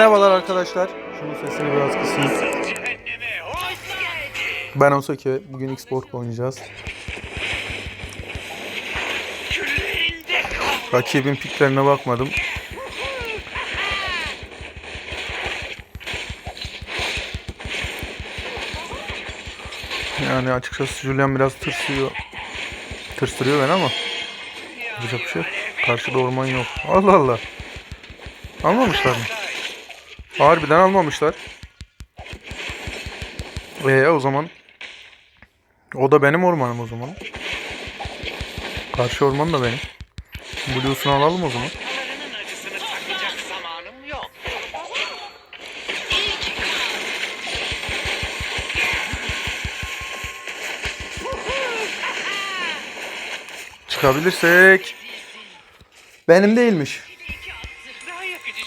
Merhabalar arkadaşlar. Şunun sesini biraz kısayım. Ben Osaki. Bugün X-Borg oynayacağız. Rakibin piklerine bakmadım. Yani açıkçası Julian biraz tırsıyor. Tırsırıyor beni ama. Yapacak bir şey yok. Karşıda orman yok. Allah Allah. Almamışlar mı? Harbiden almamışlar. Ee o zaman. O da benim ormanım o zaman. Karşı orman da benim. Blue'sunu alalım o zaman. Çıkabilirsek. Benim değilmiş.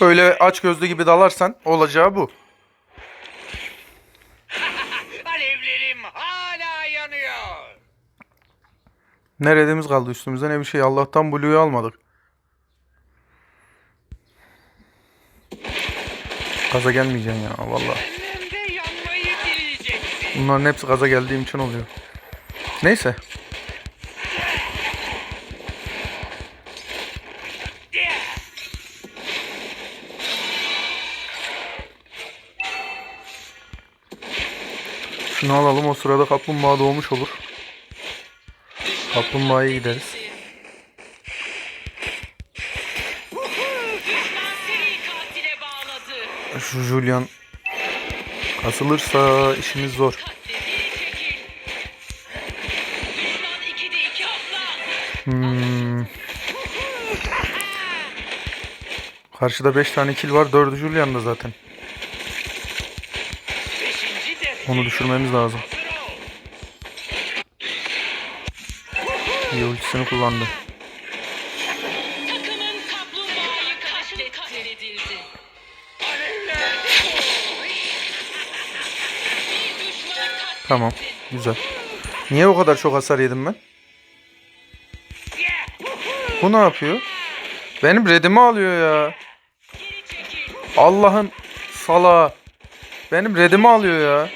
Öyle aç gözlü gibi dalarsan olacağı bu. Alevlerim hala yanıyor. Ne redimiz kaldı üstümüzde ne bir şey. Allah'tan Blue'yu almadık. Gaza gelmeyeceksin ya yanmayı dileyeceksin. Bunların hepsi gaza geldiğim için oluyor. Neyse. Şunu alalım o sırada kaplumbağa doğmuş olur. Kaplumbağaya gideriz. Şu Julian kasılırsa işimiz zor. Katledildi çekil. Düşman 2'de 2 atla. Hmm. Karşıda 5 tane kill var. 4'ü Julian'da zaten. Onu düşürmemiz lazım. İyi ultisini kullandı. Tamam. Güzel. Niye o kadar çok hasar yedim ben? Bu ne yapıyor? Benim redimi alıyor ya. Allah'ın salağı. Benim redimi alıyor ya.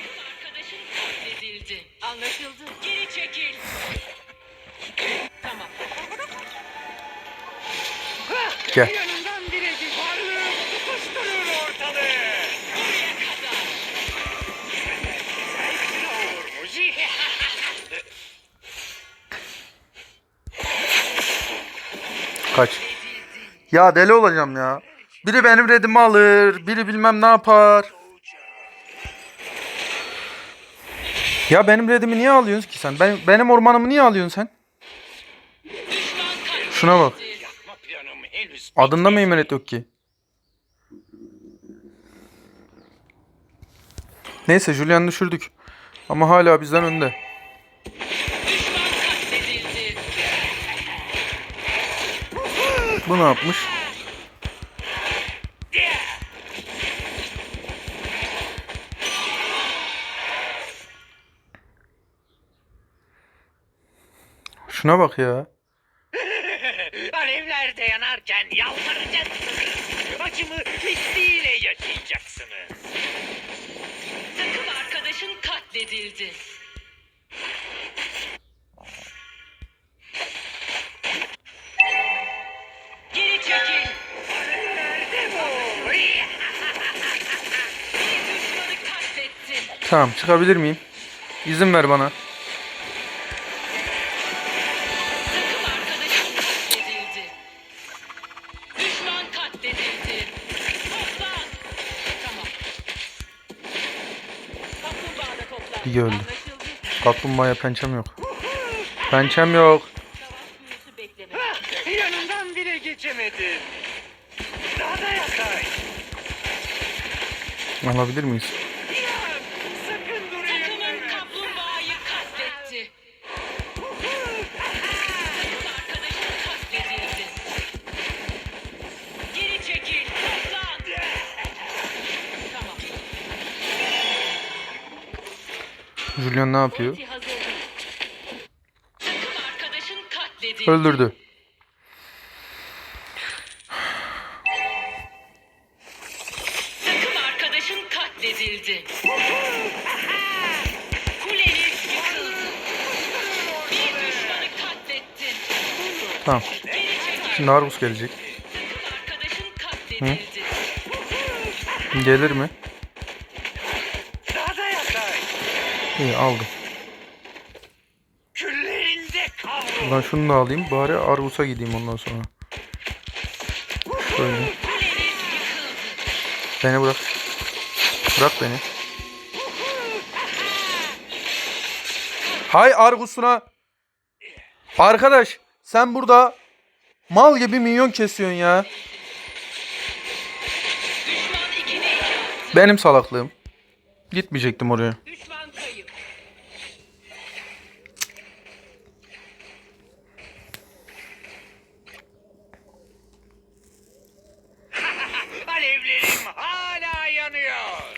Kaç. Ya deli olacağım ya. Biri benim redimi alır. Biri bilmem ne yapar. Ya benim redimi niye alıyorsun ki sen? Ben, benim ormanımı niye alıyorsun sen? Şuna bak. Adında mı emanet yok ki? Neyse Julian'ı düşürdük. Ama hala bizden önde. Bu ne yapmış? Şuna bak ya. Alevlerde yanarken yalvaracaksınız. Acımı misliyle yaşayacaksınız. Takım arkadaşın katledildi. Tamam çıkabilir miyim? İzin ver bana. İyi öldü. Kaplumbağaya pençem yok. Pençem yok. Yanından bile geçemedim. Daha da yakay. Alabilir miyiz? Julian ne yapıyor? Hazır. Takım arkadaşın katledildi. Öldürdü. Takım katledildi. Kuleniz yıkıldı. Bir düşmanı katlettin. Tamam. Şimdi Argus gelecek. Katledildi. Gelir mi? İyi aldım. Küllerinde kavrul. Şunu da alayım. Bari Argus'a gideyim ondan sonra. Şöyle. Beni bırak. Bırak beni. Hay Argus'una. Arkadaş sen burada mal gibi minyon kesiyorsun ya. Düşman 2'de 2 attı. Benim salaklığım. Gitmeyecektim oraya. Düşman kayıp. Alevlerim hala yanıyor.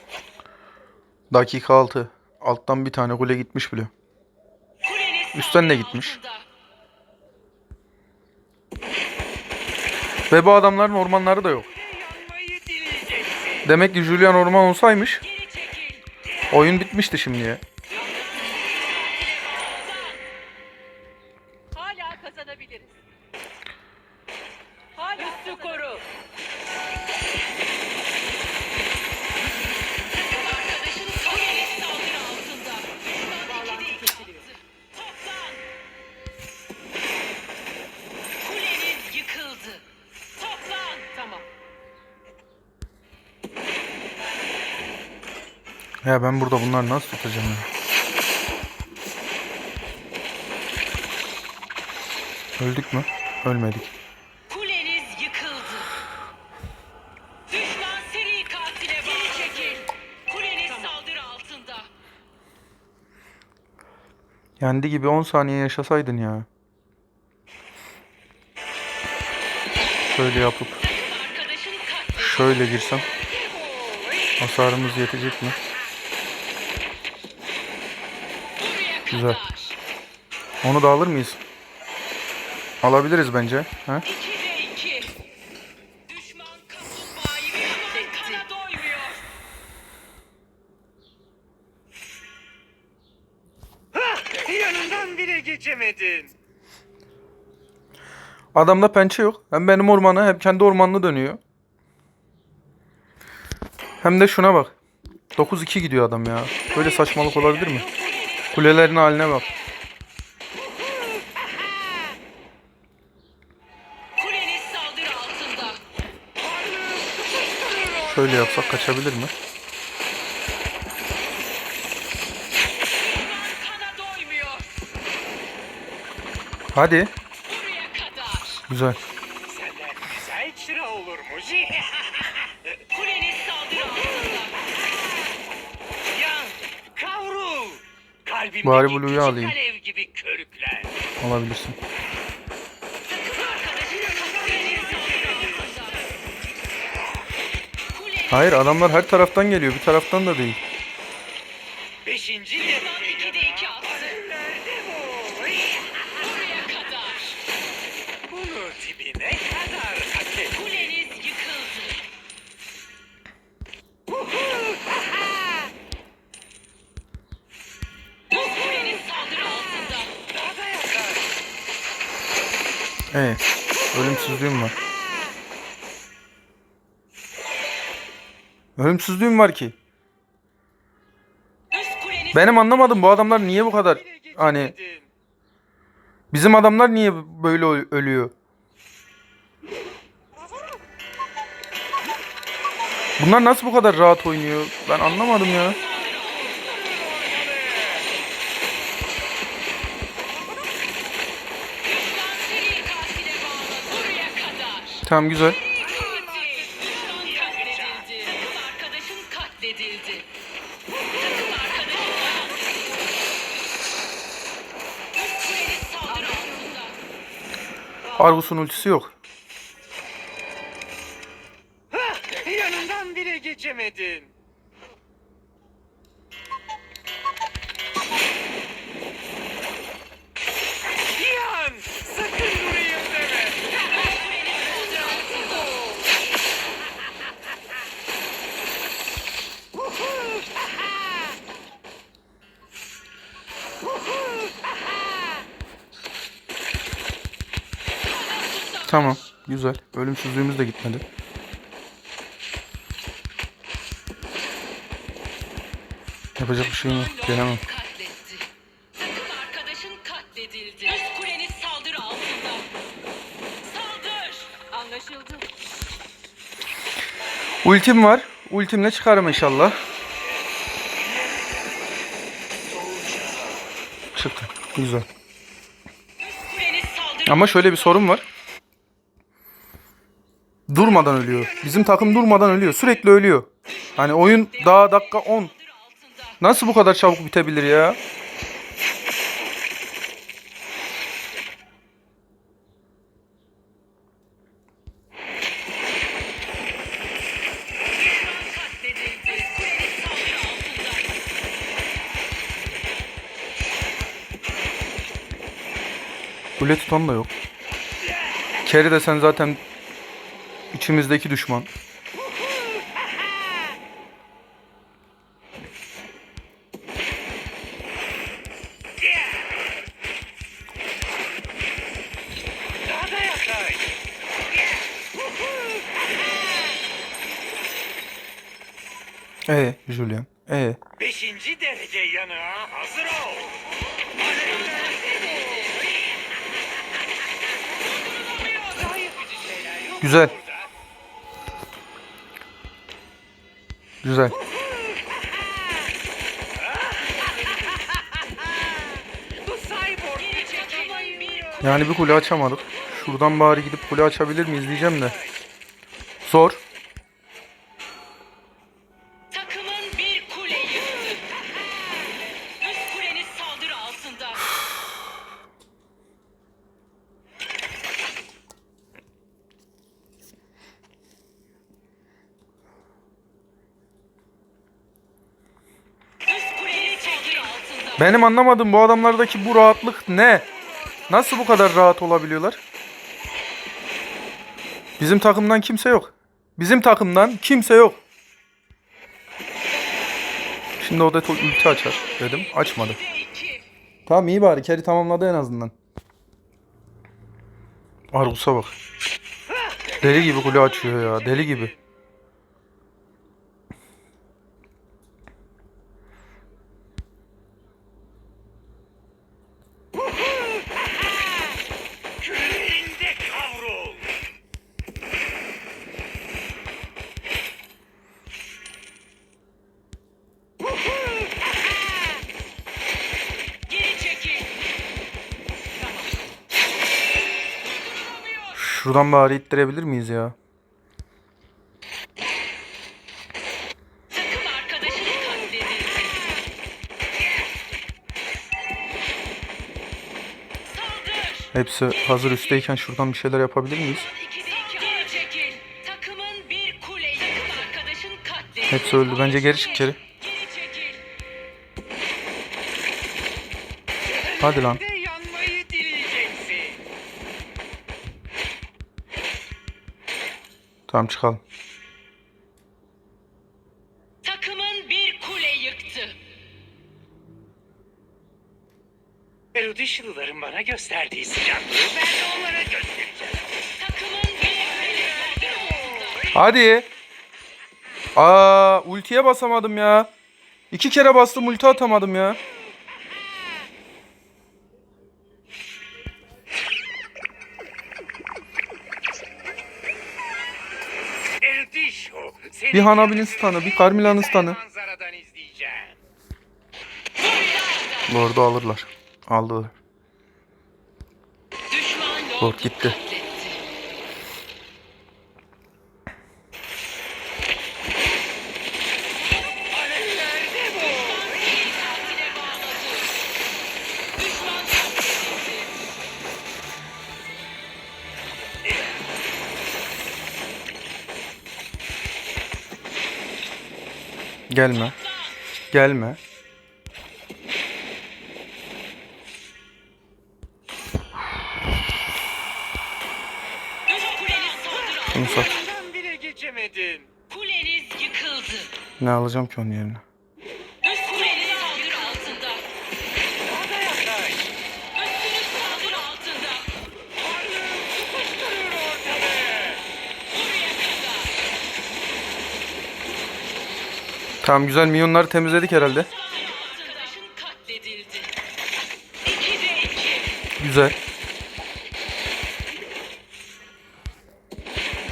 Dakika 6. Alttan bir tane kule gitmiş bile. Üstten de gitmiş. Ve bu adamların ormanları da yok. Demek ki Julian orman olsaymış oyun bitmişti şimdiye. Ya ben burada bunları nasıl tutacağım ya? Öldük mü? Ölmedik. Kuleniz yıkıldı. Düşman seri katile geri çekil. Kuleniz saldırı altında. Yendi gibi 10 saniye yaşasaydın ya. Şöyle yapıp şöyle girsem hasarımız yetecek mi? Buraya Güzel. Onu da alır mıyız? Alabiliriz bence. Ha? 2'de 2. Düşman kaplumbağayı düşman kana doymuyor. Hah, yanından bile geçemedin. Adamda pençe yok. Hem benim ormanı hem kendi ormanını dönüyor. Hem de şuna bak. 9-2 gidiyor adam ya. Böyle saçmalık olabilir mi? Kulelerin haline bak. Şöyle yapsak kaçabilir mi? Hadi. Güzel. Bari Blue'yu alayım. alev gibi körükler. Alabilirsin. Hayır adamlar her taraftan geliyor. Bir taraftan da değil. Beşinci Düşman dereceye 2'de 2 Ee, ölümsüzlüğüm var. Ölümsüzlüğüm var ki. Benim anlamadım bu adamlar niye bu kadar hani bizim adamlar niye böyle ölüyor? Bunlar nasıl bu kadar rahat oynuyor? Ben anlamadım ya. Saldırı altında. Argus'un ultisi yok. Tamam. Güzel. Ölümsüzlüğümüz de gitmedi. Yapacak bir şey yok. Gelemem. Ultim var. Ultimle çıkarım inşallah. Çıktı. Güzel. Ama şöyle bir sorun var. Durmadan ölüyor. Bizim takım durmadan ölüyor. Sürekli ölüyor. Hani oyun daha dakika 10. saldırı altında. Nasıl bu kadar çabuk bitebilir ya? Kule tutan da yok. Carry de sen zaten içimizdeki düşman. Ee, Julian. Ee. Beşinci derece yanığa hazır ol. Güzel. Güzel. Yani bir kule açamadık. Şuradan bari gidip kule açabilir miyiz diyeceğim de. Zor. Benim anlamadığım bu adamlardaki bu rahatlık ne? Nasıl bu kadar rahat olabiliyorlar? Bizim takımdan kimse yok. Bizim takımdan kimse yok. Şimdi o da ulti açar dedim. Açmadı. Tamam iyi bari. Carry tamamladı en azından. Argus'a bak. Deli gibi kule açıyor ya. Deli gibi. Şuradan bari ittirebilir miyiz ya? Hepsi hazır üstteyken şuradan bir şeyler yapabilir miyiz? Hepsi öldü. Bence geri çık içeri. Hadi lan. Tamam çıkalım. Takımın bir kule yıktı. Erudişyalıların bana gösterdiği sıcaklığı ben de onlara göstereceğim. Takımın bir kule altında. Hadi. Aa, ultiye basamadım ya. İki kere bastım ulti atamadım ya. Bir Hanabi'nin stun'ı, bir Carmilla'nın izleyeceğim. Lord'u alırlar. Aldılar. Lord gitti. Gelme. Gelme. Bunu sat. Yanından bile geçemedin. Kuleniz yıkıldı. Ne alacağım ki onun yerine? Tamam güzel minyonları temizledik herhalde. Güzel.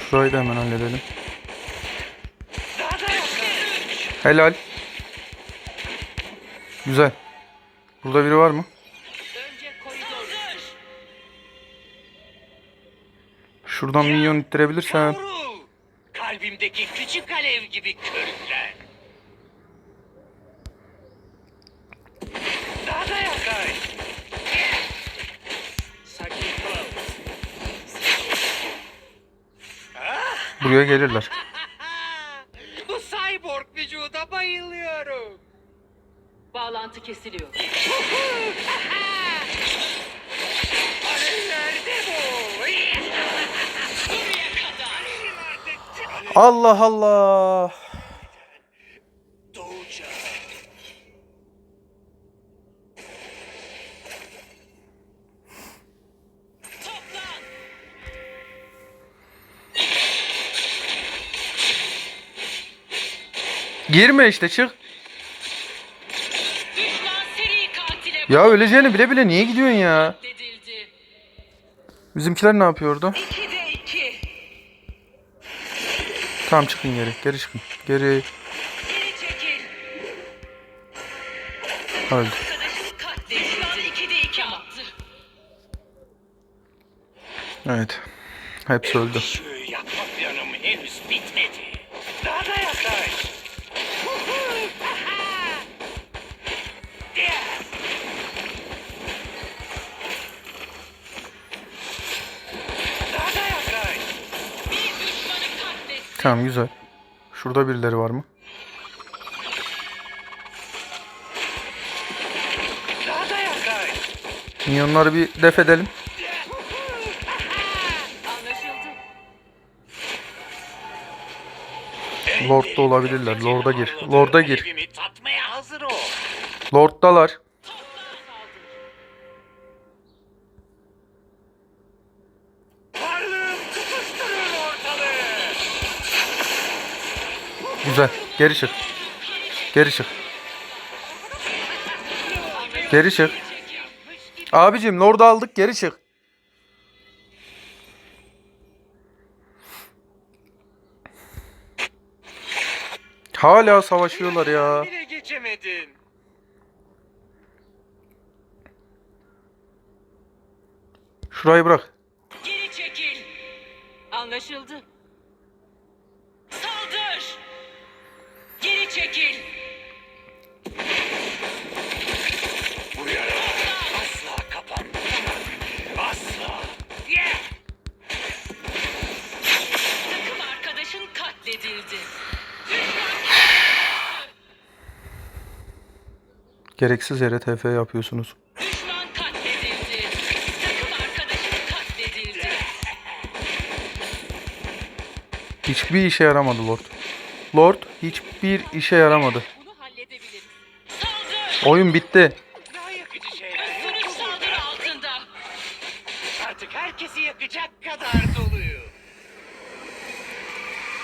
Şurayı da hemen halledelim. Helal. Güzel. Burada biri var mı? Şuradan minyon ittirebilirsen. Kalbimdeki küçük alev gibi körükler. Buraya gelirler. Bu cyborg vücuda bayılıyorum. Bağlantı kesiliyor. Alevlerde bu. Buraya kadar. Allah Allah. Girme işte çık. Ya öleceğini bile bile niye gidiyorsun ya? Bizimkiler ne yapıyor orada? İkide iki. Tamam çıkın geri. Geri çıkın. Geri. Öldü. Evet. Hepsi öldü. Tamam güzel. Şurada birileri var mı? Da. Minyonları bir def edelim. Anlaşıldı. Lord'da olabilirler. Lord'a gir. Lord'a gir. Lord'dalar. Güzel. Geri çık. Geri çık. Geri çık. Abicim Lord'u aldık geri çık. Hala savaşıyorlar ya. Şurayı bırak. Geri çekil. Anlaşıldı. Çekil. Bu yara asla kapanmaz. Asla. Yeah! Takım arkadaşın katledildi. Gereksiz yere TF yapıyorsunuz. Düşman katledildi. Takım arkadaşın katledildi. Hiçbir işe yaramadı Lord. Lord hiçbir işe yaramadı. Bunu halledebiliriz. Saldır. Oyun bitti. Daha yakıcı şeyler yok. Üstünlük saldırı altında. Artık herkesi yakacak kadar doluyum.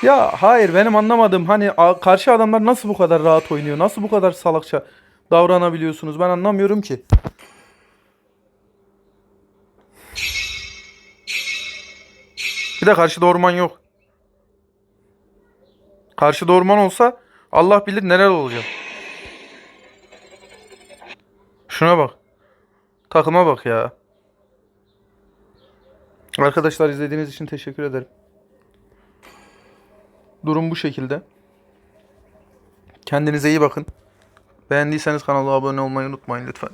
Ya hayır benim anlamadığım hani karşı adamlar nasıl bu kadar rahat oynuyor? Nasıl bu kadar salakça davranabiliyorsunuz? Ben anlamıyorum ki. Bir de karşıda orman yok. Karşıda orman olsa Allah bilir neler olacak. Şuna bak. Takıma bak ya. Arkadaşlar izlediğiniz için teşekkür ederim. Durum bu şekilde. Kendinize iyi bakın. Beğendiyseniz kanala abone olmayı unutmayın lütfen.